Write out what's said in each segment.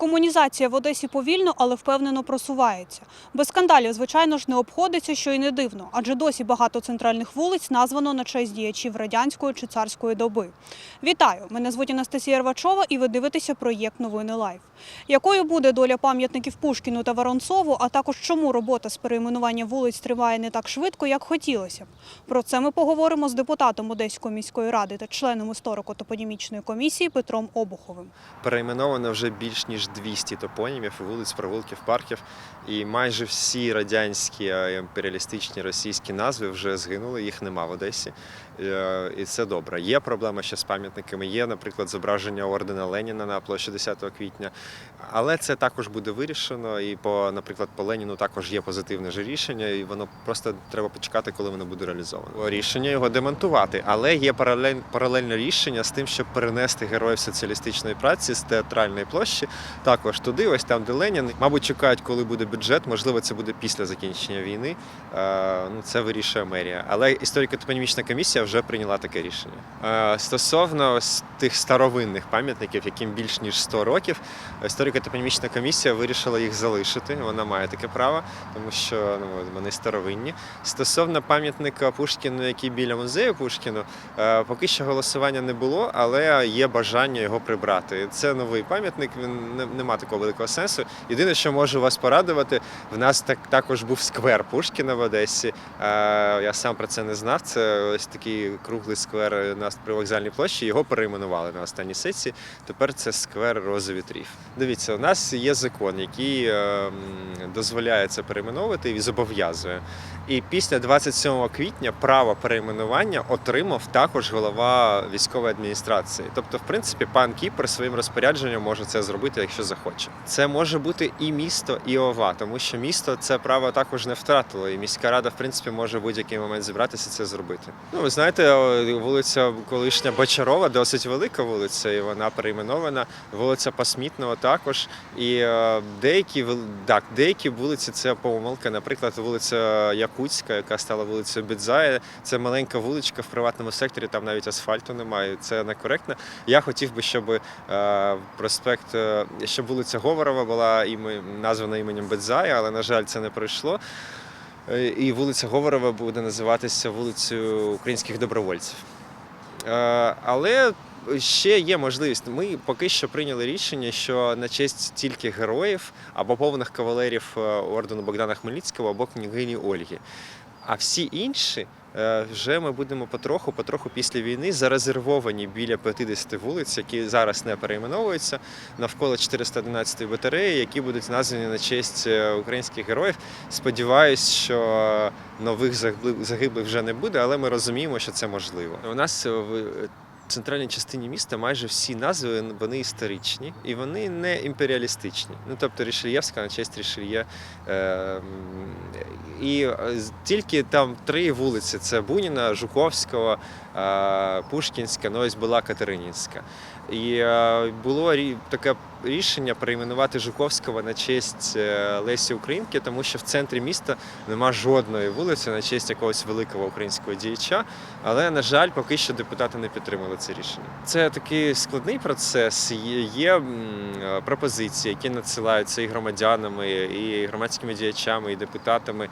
Декомунізація в Одесі повільно, але впевнено просувається. Без скандалів, звичайно ж, не обходиться, що й не дивно, адже досі багато центральних вулиць названо на честь діячів радянської чи царської доби. Вітаю! Мене звуть Анастасія Рвачова, і ви дивитеся проєкт Новини Лайв. Якою буде доля пам'ятників Пушкіну та Воронцову, а також чому робота з перейменування вулиць триває не так швидко, як хотілося б? Про це ми поговоримо з депутатом Одеської міської ради та членом історико-топонімічної комісії Петром Обуховим. Перейменовано вже більш ніж 200 топонімів, вулиць, провулків, парків. І майже всі радянські імперіалістичні російські назви вже згинули, їх нема в Одесі. Е, І це добре. Є проблема ще з пам'ятниками. Є, наприклад, зображення ордена Леніна на площі 10 квітня. Але це також буде вирішено. І по, наприклад, по Леніну також є позитивне ж рішення, і воно просто треба почекати, коли воно буде реалізовано. Рішення його демонтувати, але є паралель, паралельне рішення з тим, щоб перенести героїв соціалістичної праці з театральної площі також туди, ось там, де Ленін. Мабуть, чекають, коли буде бюджет. Можливо, це буде після закінчення війни. Е, Ну, це вирішує мерія. Але історико-топонімічна комісія вже прийняла таке рішення. Е, Стосовно ось тих старовинних пам'ятників, яким більш ніж 100 років, історико-топонімічна комісія вирішила їх залишити. Вона має таке право, тому що ну, вони старовинні. Стосовно пам'ятника Пушкіну, який біля музею Пушкіну, е, поки що голосування не було, але є бажання його прибрати. Це новий пам'ятник, він не, не такого великого сенсу. Єдине, що можу вас порадувати, в нас так також був сквер Пушкіна в Одесі. Е, я сам про це не знав. Це ось такий круглий сквер на привокзальній площі. Його перейменували на останній сесії. Тепер це сквер Рози вітрів. Дивіться, у нас є закон, який е, дозволяє це перейменовувати і зобов'язує. І після 27 квітня право перейменування отримав також голова військової адміністрації. Тобто, в принципі, пан Кіпер своїм розпорядженням може це зробити, якщо захоче. Це може бути і місто, і ова, тому що місто це право також не втратило, і міська рада, в принципі, може в будь-який момент зібратися це зробити. Ну, ви знаєте, вулиця колишня Бочарова, досить велика вулиця, і вона перейменована. Вулиця Посмітного також. І е, деякі так, деякі вулиці це помилка. Наприклад, вулиця Якутська, яка стала вулицею Бідзая. Це маленька вуличка в приватному секторі, там навіть асфальту немає. Це некоректно. Я хотів би, щоб е, проспект, е, щоб вулиця Говорова була названа іменем Бедзая, але на жаль, це не пройшло. Е, І вулиця Говорова буде називатися вулицею українських добровольців. Але ще є можливість. Ми поки що прийняли рішення, що на честь тільки героїв або повних кавалерів е, ордену Богдана Хмельницького або княгині Ольги. А всі інші е, вже ми будемо потроху, потроху після війни зарезервовані біля 50 вулиць, які зараз не перейменовуються, навколо 411 батареї, які будуть названі на честь е, українських героїв. Сподіваюсь, що нових загиблих- вже не буде, але ми розуміємо, що це можливо. У нас в центральній частині міста майже всі назви вони історичні і вони не імперіалістичні. Ну тобто Рішельєвська на честь Рішельє. Е, і е, тільки там три вулиці: це Буніна, Жуковського, е, Пушкінська, ну ось була Катеринінська. І е, було таке рішення перейменувати Жуковського на честь е, Лесі Українки, тому що в центрі міста нема жодної вулиці на честь якогось великого українського діяча. Але, на жаль, поки що депутати не підтримали це рішення. Це такий складний процес. Є, пропозиції, які надсилаються і громадянами, і громадськими діячами, і депутатами.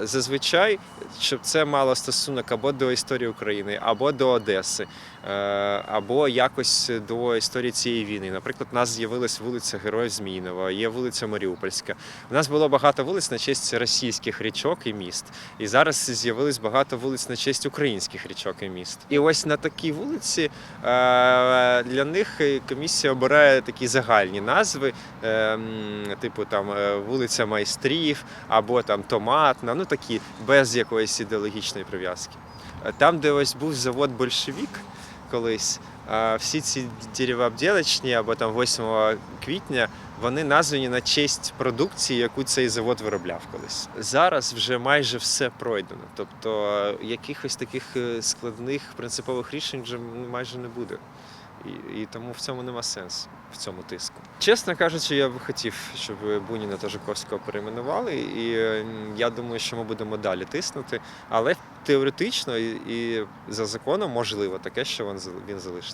Зазвичай, щоб це мало стосунок або до історії України, або до Одеси, е, або якось до історії цієї війни. Наприклад, нас з'явилась вулиця Героїв Зміїнова, є вулиця Маріупольська. У нас було багато вулиць на честь російських річок і міст. І зараз з'явилось багато вулиць на честь українських річок і міст. І ось на такій вулиці е, для них комісія обирає такі загальні назви, е, типу там е, вулиця майстрів або там томатна, ну такі без якоїсь ідеологічної прив'язки. Там, де ось був завод Большевік колись, всі ці деревообділочні або там 8 квітня вони названі на честь продукції, яку цей завод виробляв колись. Зараз вже майже все пройдено. Тобто е, якихось таких е, складних принципових рішень вже майже не буде. І, і тому в цьому нема сенсу, в цьому тиску. Чесно кажучи, я би хотів, щоб Буніна та Жуковського перейменували, і е, я думаю, що ми будемо далі тиснути. Але теоретично і, і за законом можливо таке, що він, зал- він залишиться.